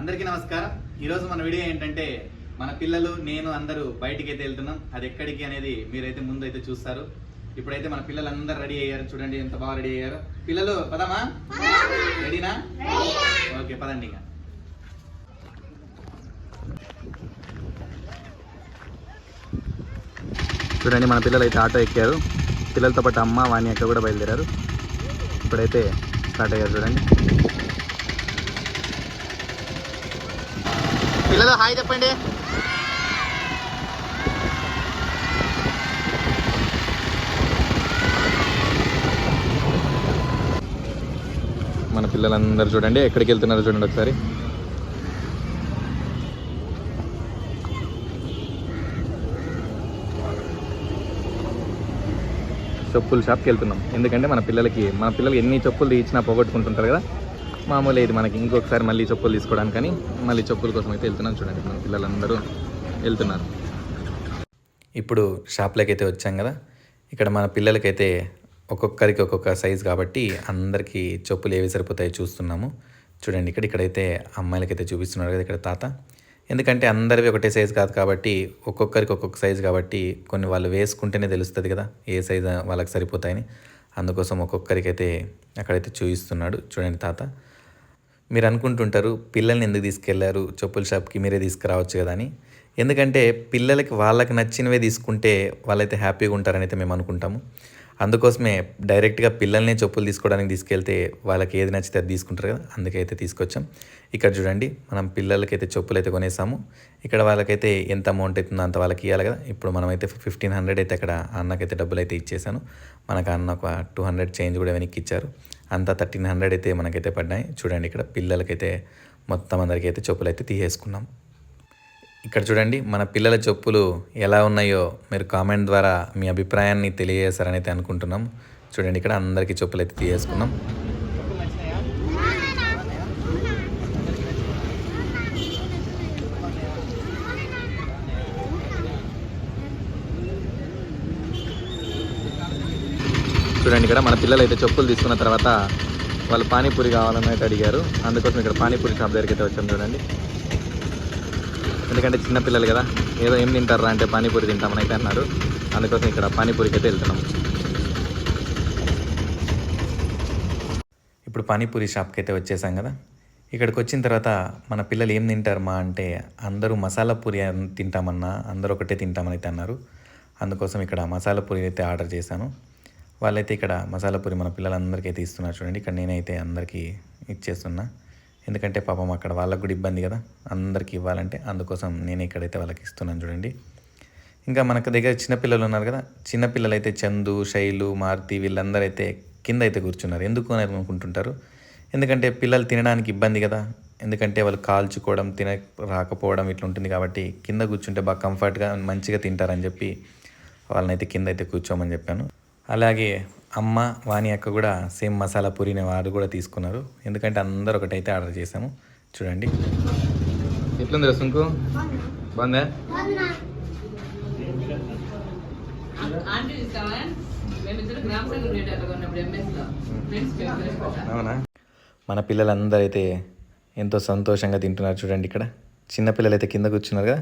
అందరికీ నమస్కారం. ఈరోజు మన వీడియో ఏంటంటే మన పిల్లలు నేను అందరూ బయటికి అయితే వెళ్తున్నాం. అది ఎక్కడికి అనేది మీరైతే ముందు అయితే చూస్తారు. ఇప్పుడైతే మన పిల్లలు అందరు రెడీ అయ్యారు. చూడండి ఎంత బాగా రెడీ అయ్యారు. పిల్లలు పదమా రెడీనా? ఓకే పదండి ఇంకా. చూడండి మన పిల్లలు అయితే ఆటో ఎక్కారు. పిల్లలతో పాటు అమ్మ వాణి అక్క కూడా బయలుదేరారు. ఇప్పుడైతే స్టార్ట్ అయ్యారు చూడండి. పిల్లలు హాయ్ చెప్పండి. మన పిల్లలందరూ చూడండి ఎక్కడికి వెళ్తున్నారో చూడండి ఒకసారి. చెప్పుల షాప్కి వెళ్తున్నాం. ఎందుకంటే మన పిల్లలకి మన పిల్లలకి ఎన్ని చెప్పులు ఇచ్చినా పోగొట్టుకుంటుంటారు కదా. మామూలు ఇది మనకి ఇంకొకసారి మళ్ళీ చెప్పులు తీసుకోవడానికని మళ్ళీ చెప్పుల కోసం అయితే వెళ్తున్నాం చూడండి. మన పిల్లలందరూ వెళ్తున్నారు. ఇప్పుడు షాప్లోకి అయితే వచ్చాం కదా. ఇక్కడ మన పిల్లలకైతే ఒక్కొక్కరికి ఒక్కొక్క సైజ్ కాబట్టి అందరికీ చెప్పులు ఏవి సరిపోతాయో చూస్తున్నాము. చూడండి ఇక్కడ ఇక్కడైతే అమ్మాయిలకైతే చూపిస్తున్నారు కదా ఇక్కడ తాత. ఎందుకంటే అందరివి ఒకటే సైజ్ కాదు కాబట్టి ఒక్కొక్కరికి ఒక్కొక్క సైజ్ కాబట్టి కొన్ని వాళ్ళు వేసుకుంటేనే తెలుస్తుంది కదా ఏ సైజ్ వాళ్ళకి సరిపోతాయని. అందుకోసం ఒక్కొక్కరికైతే అయితే అక్కడైతే చూపిస్తున్నాడు. చూడండి తాత. మీరు అనుకుంటుంటారు పిల్లల్ని ఎందుకు తీసుకెళ్ళారు? చెప్పుల షాప్కి మీరే తీసుకురావచ్చు కదా అని. ఎందుకంటే పిల్లలకి వాళ్ళకి నచ్చినవే తీసుకుంటే వాళ్ళైతే హ్యాపీగా ఉంటారని అయితే మేము అనుకుంటాము. అందుకోసమే డైరెక్ట్గా పిల్లల్ని చెప్పులు తీసుకోవడానికి తీసుకెళ్తే వాళ్ళకి ఏది నచ్చితే అది తీసుకుంటారు కదా అందుకే అయితే తీసుకొచ్చాం. ఇక్కడ చూడండి మనం పిల్లలకైతే చెప్పులు అయితే కొనేసాము. ఇక్కడ వాళ్ళకైతే ఎంత అమౌంట్ అవుతుందో అంత వాళ్ళకి ఇవ్వాలి కదా. ఇప్పుడు మనమైతే ఫిఫ్టీన్ హండ్రెడ్ అయితే అక్కడ అన్నకైతే డబ్బులు అయితే ఇచ్చేసాను. మనకు అన్న ఒక టూ హండ్రెడ్ చేంజ్ కూడా వెనక్కి ఇచ్చారు. అంతా థర్టీన్ హండ్రెడ్ అయితే మనకైతే పడ్డాయి. చూడండి ఇక్కడ పిల్లలకైతే మొత్తం అందరికీ అయితే చెప్పులు అయితే తీసేసుకున్నాం. ఇక్కడ చూడండి మన పిల్లల చెప్పులు ఎలా ఉన్నాయో మీరు కామెంట్ ద్వారా మీ అభిప్రాయాన్ని తెలియజేశారని అయితే అనుకుంటున్నాం. చూడండి ఇక్కడ అందరికీ చెప్పులు అయితే తీసేసుకున్నాం. చూడండి ఇక్కడ. మన పిల్లలు అయితే చెప్పులు తీసుకున్న తర్వాత వాళ్ళు పానీపూరి కావాలని అయితే అడిగారు. అందుకోసం ఇక్కడ పానీపూరి షాప్ దగ్గరికి అయితే వచ్చాం చూడండి. ఎందుకంటే చిన్న పిల్లలు కదా. ఏదో ఏం తింటారా అంటే పానీపూరి తింటామని అయితే అన్నారు. అందుకోసం ఇక్కడ పానీపూరికి అయితే వెళ్తున్నాం. ఇప్పుడు పానీపూరి షాప్కి అయితే వచ్చేసాం కదా. ఇక్కడికి వచ్చిన తర్వాత మన పిల్లలు ఏం తింటారు అంటే అందరూ మసాలా పూరి తింటామన్నా అందరూ ఒకటే తింటామని అయితే అన్నారు. అందుకోసం ఇక్కడ మసాలా పూరి అయితే ఆర్డర్ చేశాను. వాళ్ళైతే ఇక్కడ మసాలా పూరి మన పిల్లలందరికీ అయితే ఇస్తున్నారు చూడండి. ఇక్కడ నేనైతే అందరికీ ఇచ్చేస్తున్నా. ఎందుకంటే పాపం అక్కడ వాళ్ళకు కూడా ఇబ్బంది కదా. అందరికీ ఇవ్వాలంటే అందుకోసం నేను ఇక్కడైతే వాళ్ళకి ఇస్తున్నాను చూడండి. ఇంకా మనకు దగ్గర చిన్నపిల్లలు ఉన్నారు కదా. చిన్నపిల్లలు అయితే చందు శైలు మారుతి వీళ్ళందరూ అయితే కింద అయితే కూర్చున్నారు. ఎందుకు అని అనుకుంటుంటారు? ఎందుకంటే పిల్లలు తినడానికి ఇబ్బంది కదా. ఎందుకంటే వాళ్ళు కాల్చుకోవడం తిన రాకపోవడం ఇట్లా ఉంటుంది కాబట్టి కింద కూర్చుంటే బాగా కంఫర్ట్గా మంచిగా తింటారని చెప్పి వాళ్ళనైతే కింద అయితే కూర్చోమని చెప్పాను. అలాగే అమ్మ వాణి అక్క కూడా సేమ్ మసాలా పూరిని వారు కూడా తీసుకున్నారు. ఎందుకంటే అందరూ ఒకటైతే ఆర్డర్ చేసాము చూడండి. ఎట్లుంది రసుంకు బాగుందా? అవునా? మన పిల్లలందరూ అయితే ఎంతో సంతోషంగా తింటున్నారు చూడండి ఇక్కడ. చిన్న పిల్లలు అయితే కింద కూర్చున్నారు కదా.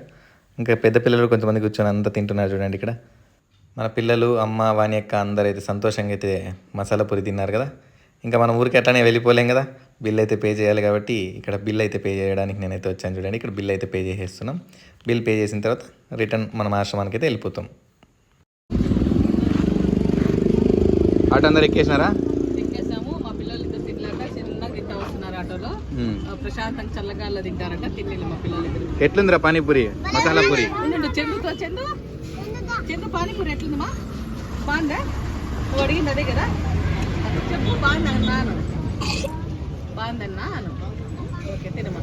ఇంకా పెద్ద పిల్లలు కొంతమంది కూర్చొని అంతా తింటున్నారు చూడండి ఇక్కడ. మన పిల్లలు అమ్మ వాణి అక్క అందరూ అయితే సంతోషంగా అయితే మసాలా పూరి తిన్నారు కదా. ఇంకా మన ఊరికి అట్లానే వెళ్ళిపోలేం కదా. బిల్ అయితే పే చేయాలి కాబట్టి ఇక్కడ బిల్ అయితే పే చేయడానికి నేనైతే వచ్చాను చూడండి. ఇక్కడ బిల్ అయితే పే చేసేస్తున్నాం. బిల్ పే చేసిన తర్వాత రిటర్న్ మనం ఆశ్రమానికి అయితే వెళ్ళిపోతాం. ఆటో అందరు ఎక్కేసినారా? ఎక్కేసాము. మా పిల్లలు ఇద్దరు తినలేక చిన్నగా తింటా వస్తున్నారు ఆటోలో. ఆ, ప్రశాంతంగా చల్లగాల్లో తింటారంట తినేళ్ళు మా పిల్లలు ఇద్దరు. ఎట్లుందిరా పానీపూరి? మసాలా పూరి? చందుతో చందు చెప్పు పానీపూరి ఎట్లుందమ్మా? బాగుందా? నువ్వు అడిగింది అదే కదా? చెప్పు బాగుందన్నా అను. బాగుందన్నా అను. ఓకే తినమ్మా.